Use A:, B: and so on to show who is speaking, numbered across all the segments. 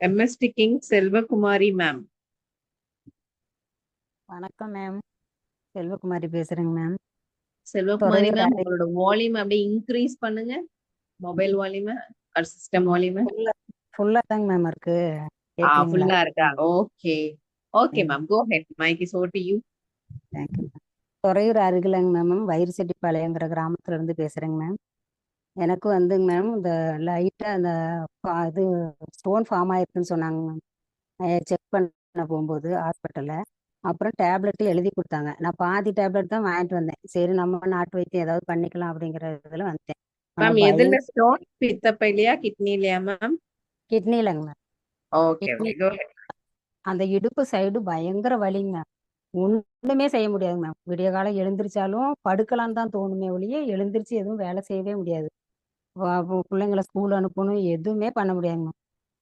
A: MST king Selvakumari ma'am
B: வணக்கம் ma'am Selvakumari பேசுறேங்க ma'am
A: Selvakumari ma'am உங்களோட வால்யூம் அப்படியே இன்க்ரீஸ் பண்ணுங்க. மொபைல் வால்யூம் சிஸ்டம் வால்யூம்
B: ஃபுல்லா தாங்க மேம் இருக்கு.
A: ஆ ஃபுல்லா இருக்கா? Okay okay. Ma'am go ahead mike is over to you
B: thank you ma'am Thuraiyur அருகிலங்க ma'am வயிறுசெட்டிப்பாளையங்கிற கிராமத்துல இருந்து பேசுறேங்க மேம் எனக்கு வந்துங்க மேம் இந்த லைட்டா அந்த இது ஸ்டோன் ஃபார்ம் ஆயிருக்குன்னு சொன்னாங்க மேம். செக் பண்ண போகும்போது ஹாஸ்பிட்டல்ல. அப்புறம் டேப்லெட் எழுதி கொடுத்தாங்க. நான் பாதி டேப்லெட் தான் வாங்கிட்டு வந்தேன். சரி நம்ம நாட்டு வைத்தியம் ஏதாவது பண்ணிக்கலாம் அப்படிங்கிற இதுல வந்துட்டேன். ஆனா
A: மேம் எதுல ஸ்டோன்? பித்தப்பையிலையா கிட்னிலையா மேம்?
B: கிட்னிலங்க மேம்.
A: ஓகே
B: அந்த இடுப்பு சைடு பயங்கர வலிங்க ஒண்ணுமே செய்ய முடியாது மேம். விடிய காலம் எழுந்திரிச்சாலும் படுக்கலான்னு தான் தோணுமே ஒழிய எழுந்திரிச்சு எதுவும் வேலை செய்யவே முடியாது. பிள்ளைங்கள ஸ்கூல் அனுப்பணும். எதுவுமே பண்ண முடியாதுங்க.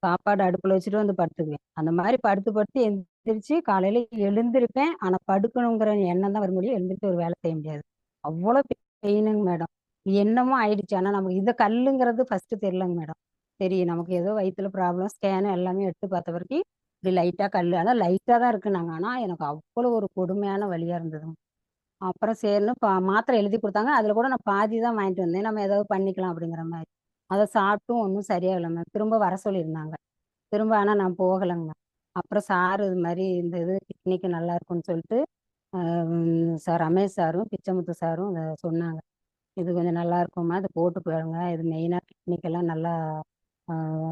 B: சாப்பாடு அடுப்பில் வச்சுட்டு வந்து படுத்துக்குவேன். அந்த மாதிரி படுத்து படுத்து எந்திரிச்சு காலையில எழுந்திருப்பேன். ஆனா படுக்கணுங்கிற எண்ணம் தான் வர முடியும். எழுந்திரிச்சு ஒரு வேலை செய்ய முடியாது. அவ்வளோ பெயினுங்க மேடம் என்னமோ ஆயிடுச்சு. ஆனா நமக்கு இந்த கல்லுங்கிறது ஃபர்ஸ்ட் தெரியலங்க மேடம் சரி நமக்கு ஏதோ வயிற்றுல ப்ராப்ளம் ஸ்கேனு எல்லாமே எடுத்து பார்த்த வரைக்கும் இப்படி லைட்டாக கல் அதான் லைட்டாக தான் இருக்குன்னாங்க ஆனால் எனக்கு அவ்வளோ ஒரு கொடுமையான வழியாக இருந்ததுங்க. அப்புறம் சரின்னு பா மாத்திரை எழுதி கொடுத்தாங்க. அதில் கூட நான் பாதி தான் வாங்கிட்டு வந்தேன். நம்ம ஏதாவது பண்ணிக்கலாம் அப்படிங்கிற மாதிரி. அதை சாப்பிட்டும் ஒன்றும் சரியாகல மேம் திரும்ப வர சொல்லியிருந்தாங்க. திரும்ப ஆனால் நான் போகலைங்க. மேம் அப்புறம் சார் இது மாதிரி இந்த இது கிட்னிக்கு நல்லா இருக்கும்னு சொல்லிட்டு சார் ரமேஷ் சாரும் பிச்சைமுத்து சாரும் அதை சொன்னாங்க. இது கொஞ்சம் நல்லா இருக்கும்மா இதை போட்டு போயிடுங்க இது மெயினாக கிட்னிக்கெல்லாம் நல்லா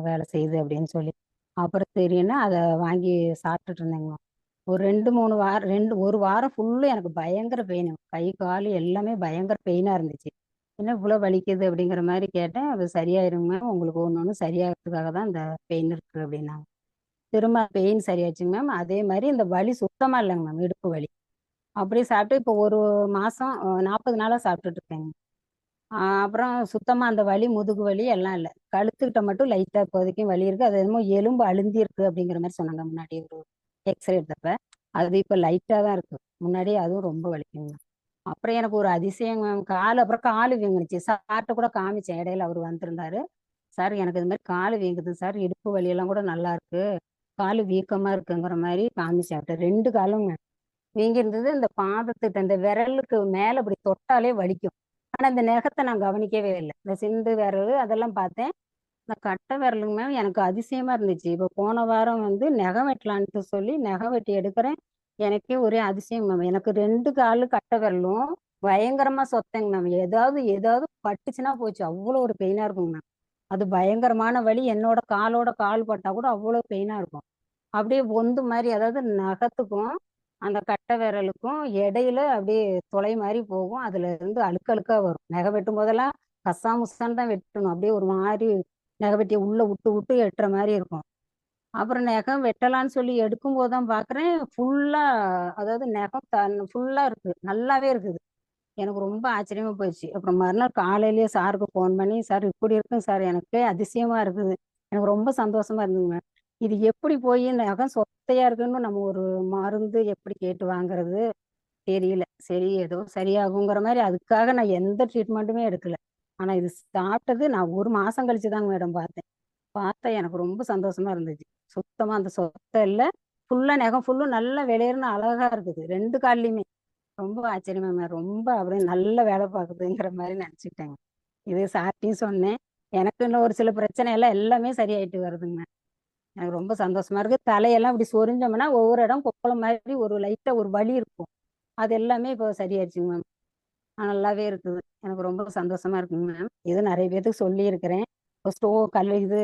B: வேலை செய்யுது அப்படின்னு சொல்லி. அப்புறம் சரின்னு அதை வாங்கி சாப்பிட்டுட்டு இருந்தேங்க. மேம் ஒரு ரெண்டு மூணு வாரம் ரெண்டு ஒரு வாரம் ஃபுல்லும் எனக்கு பயங்கர பெயின் கை கால் எல்லாமே பயங்கர பெயினாக இருந்துச்சு. என்ன இவ்வளோ வலிக்குது அப்படிங்கிற மாதிரி கேட்டேன். அது சரியாயிருங்க. மேம் உங்களுக்கு ஒன்று ஒன்று சரியாகிறதுக்காக தான் இந்த பெயின் இருக்குது அப்படின்னாங்க. திரும்ப பெயின் சரியாச்சுங்க மேம் அதே மாதிரி இந்த வலி சுத்தமாக இல்லைங்க மேம் இடுப்பு வலி. அப்படியே சாப்பிட்டு இப்போ ஒரு மாதம் நாற்பது நாளாக சாப்பிட்டுட்டு இருக்கேங்க. அப்புறம் சுத்தமாக அந்த வலி முதுகு வலி எல்லாம் இல்லை. கழுத்துக்கிட்ட மட்டும் லைட்டாக இப்போதைக்கும் வலி இருக்குது அது என்னமோ எலும்பு அழுந்தி இருக்கு அப்படிங்கிற மாதிரி சொன்னாங்க முன்னாடி ஒரு எக்ஸ்ரே எடுத்தப்ப அது இப்போ லைட்டாக தான் இருக்கு. முன்னாடி அதுவும் ரொம்ப வலிக்குங்க. அப்புறம் எனக்கு ஒரு அதிசயம் மேம். கால் அப்புறம் கால் வீங்குனுச்சு சார்ட்ட கூட காமிச்சேன். இடையில அவர் வந்திருந்தாரு. சார் எனக்கு இது மாதிரி கால் வீங்குது சார். இடுப்பு வலியெல்லாம் கூட நல்லா இருக்கு. கால் வீக்கமா இருக்குங்கிற மாதிரி காமிச்சேன் ரெண்டு காலும் வீங்கி இருந்தது இந்த பாதத்துக்கு இந்த விரலுக்கு மேல இப்படி தொட்டாலே வலிக்கும். ஆனா இந்த நெகத்தை நான் கவனிக்கவே இல்லை. இந்த சிந்து விரல் அதெல்லாம் பார்த்தேன். இந்த கட்டை விரலுங்க மேம் எனக்கு அதிசயமா இருந்துச்சு. இப்போ போன வாரம் வந்து நெகம் வெட்டலான்ட்டு சொல்லி நெகம் வெட்டி எடுக்கிறேன். எனக்கே ஒரே அதிசயம் மேம் எனக்கு ரெண்டு காலு கட்டை விரலும் பயங்கரமா சொத்தங்க மேம் ஏதாவது ஏதாவது பட்டுச்சுன்னா போச்சு. அவ்வளோ ஒரு பெயினா இருக்குங்க மேம் அது பயங்கரமான வலி. என்னோட காலோட கால் பட்டா கூட அவ்வளோ பெயினா இருக்கும். அப்படியே பொந்து மாதிரி அதாவது நகத்துக்கும் அந்த கட்டை விரலுக்கும் இடையில அப்படியே துளை மாதிரி போகும். அதுல இருந்து அழுக்கழுக்கா வரும். நகை வெட்டும் போதெல்லாம் கசா முசான்னு தான் வெட்டணும். அப்படியே ஒரு மாதிரி நகை உள்ளே உள்ள விட்டு விட்டு எட்டுற மாதிரி இருக்கும். அப்புறம் நகம் வெட்டலான்னு சொல்லி எடுக்கும் போது தான் பாக்குறேன். ஃபுல்லா அதாவது நகம் த ஃபுல்லா இருக்கு. நல்லாவே இருக்குது. எனக்கு ரொம்ப ஆச்சரியமா போயிடுச்சு. அப்புறம் மறுநாள் காலையிலேயே சாருக்கு ஃபோன் பண்ணி சார் இப்படி இருக்குங்க சார். எனக்கு அதிசயமா இருக்குது. எனக்கு ரொம்ப சந்தோஷமா இருந்துங்க இது எப்படி போய் நகம் சொத்தையா இருக்குன்னு நம்ம ஒரு மருந்து எப்படி கேட்டு வாங்குறது? தெரியல. சரி ஏதோ சரியாகுங்கிற மாதிரி அதுக்காக நான் எந்த ட்ரீட்மெண்ட்டுமே எடுக்கல. ஆனா இது சாப்பிட்டது நான் ஒரு மாசம் கழிச்சு தாங்க மேடம் பார்த்தேன். பார்த்தா எனக்கு ரொம்ப சந்தோஷமா இருந்துச்சு. சுத்தமா அந்த சொத்தை இல்லை. ஃபுல்லா நகம் ஃபுல்லும் நல்லா வெளியேறுன அழகா இருக்குது. ரெண்டு கால்லையுமே. ரொம்ப ஆச்சரியமா மேம் ரொம்ப அப்படியே நல்ல வேலை பார்க்குதுங்கிற மாதிரி நினச்சிக்கிட்டேங்க. இது சார்ட்டையும் சொன்னேன். எனக்கு இன்னும் ஒரு சில பிரச்சனை எல்லாம் எல்லாமே சரியாயிட்டு வருதுங்க எனக்கு ரொம்ப சந்தோஷமா இருக்கு. தலையெல்லாம் இப்படி சொரிஞ்சோம்னா ஒவ்வொரு இடம் கொப்பளம் மாதிரி ஒரு லைட்டா ஒரு வலி இருக்கும். அது எல்லாமே இப்போ சரியாயிடுச்சுங்க மேம். நல்லாவே இருக்குது. எனக்கு ரொம்ப சந்தோஷமா இருக்குங்க மேம். இது நிறைய பேர்த்துக்கு சொல்லி இருக்கிறேன் இப்போ ஸ்டோ கல் இது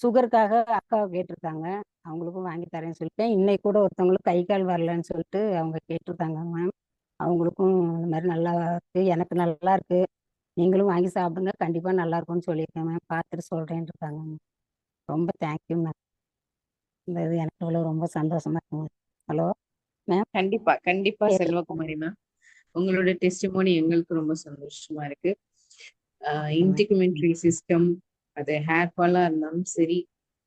B: சுகருக்காக அக்கா கேட்டிருக்காங்க. அவங்களுக்கும் வாங்கி தரேன்னு சொல்லிட்டேன். இன்னைக்கு கூட ஒருத்தவங்களுக்கு கை கால் வரலன்னு சொல்லிட்டு அவங்க கேட்டிருக்காங்க மேம். அவங்களுக்கும் இந்த மாதிரி நல்லா இருக்கு. எனக்கு நல்லா இருக்கு. நீங்களும் வாங்கி சாப்பிடுங்க. கண்டிப்பா நல்லா இருக்கும்னு சொல்லியிருக்கேன் மேம். பார்த்துட்டு சொல்றேன்னு இருக்காங்க ரொம்ப தேங்க்யூ மேம். இந்த இது எனக்கு இவ்வளவு ரொம்ப சந்தோஷமா இருக்குங்க. ஹலோ? மேம்
A: கண்டிப்பா கண்டிப்பா செல்வகுமாரி மேம். உங்களோட டெஸ்டிமோனி எங்களுக்கு ரொம்ப சந்தோஷமா இருக்கு. இன்டிகுமெண்ட்ரி சிஸ்டம் அது ஹேர் ஃபாலா இருந்தாலும் சரி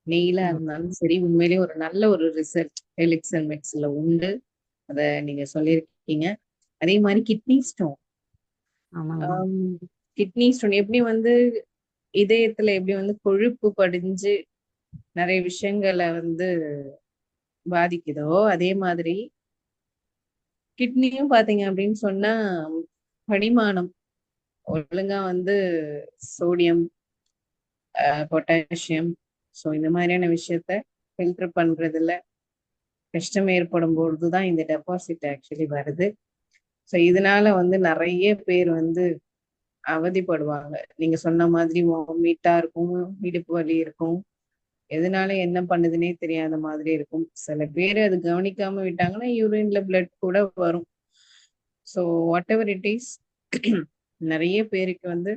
A: நெயிலா. இருந்தாலும் சரி உண்மையிலேயே ஒரு நல்ல ஒரு ரிசல்ட் எலிக்சன் மெக்ஸ்ல உண்டு. அத நீங்க சொல்லியிருக்கீங்க. அதே மாதிரி கிட்னி ஸ்டோன் கிட்னி ஸ்டோன் எப்படி வந்து இதயத்துல எப்படி வந்து கொழுப்பு படிஞ்சு நிறைய விஷயங்களை வந்து பாதிக்குதோ அதே மாதிரி கிட்னியும் பாத்தீங்க அப்படின்னு சொன்னா படிமானம் ஒழுங்கா வந்து சோடியம் பொட்டாசியம் ஸோ இந்த மாதிரியான விஷயத்த ஃபில்டர் பண்றதுல கஷ்டம் ஏற்படும் பொழுதுதான் இந்த டெபாசிட் ஆக்சுவலி வருது. ஸோ இதனால வந்து நிறைய பேர் வந்து அவதிப்படுவாங்க. நீங்க சொன்ன மாதிரி வாமிட்டா இருக்கும் இடுப்பு வலி இருக்கும். எதனால என்ன பண்ணுதுன்னே தெரியாத மாதிரி இருக்கும். சில பேர் அது கவனிக்காம விட்டாங்கன்னா யூரின்ல பிளட் கூட வரும். So whatever it is நிறைய பேருக்கு வந்து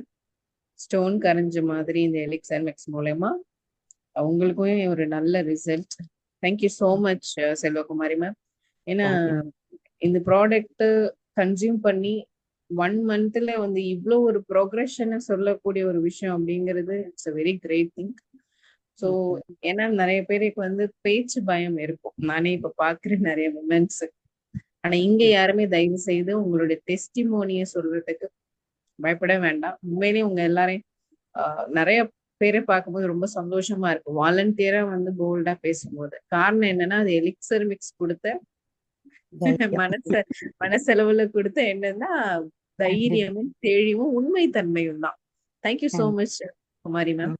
A: ஸ்டோன் கரைஞ்ச மாதிரி இந்த எலிக்ஸ் மிக்ஸ் மூலயமா அவங்களுக்கும் ஒரு நல்ல result thank you so much Selvakumari ma'am ஏன்னா இந்த ப்ராடக்ட் கன்சியூம் பண்ணி ஒன் மந்த்ல வந்து இவ்வளோ ஒரு ப்ரோக்ரஷனை சொல்லக்கூடிய ஒரு விஷயம் அப்படிங்கிறது it's a very great thing so ஏன்னா நிறைய பேருக்கு வந்து பேச்சு பயம் இருக்கும். நானே இப்ப பாக்குறேன் நிறைய உமன்ஸ் ஆனா இங்க யாருமே தயவு செய்து உங்களுடைய டெஸ்டிமோனிய சொல்றதுக்கு பயப்பட வேண்டாம். உண்மையிலேயே உங்க எல்லாரையும் நிறைய பேரை பார்க்கும்போது ரொம்ப சந்தோஷமா இருக்கு வாலண்டியரா வந்து போல்டா பேசும்போது. காரணம் என்னன்னா அது எலிக்சர் மிக்ஸ் கொடுத்த மனச மனசெலவுல கொடுத்த என்னன்னா தைரியமும் தெளிவும் உண்மை தன்மையும் தான் thank you so much Kumari ma'am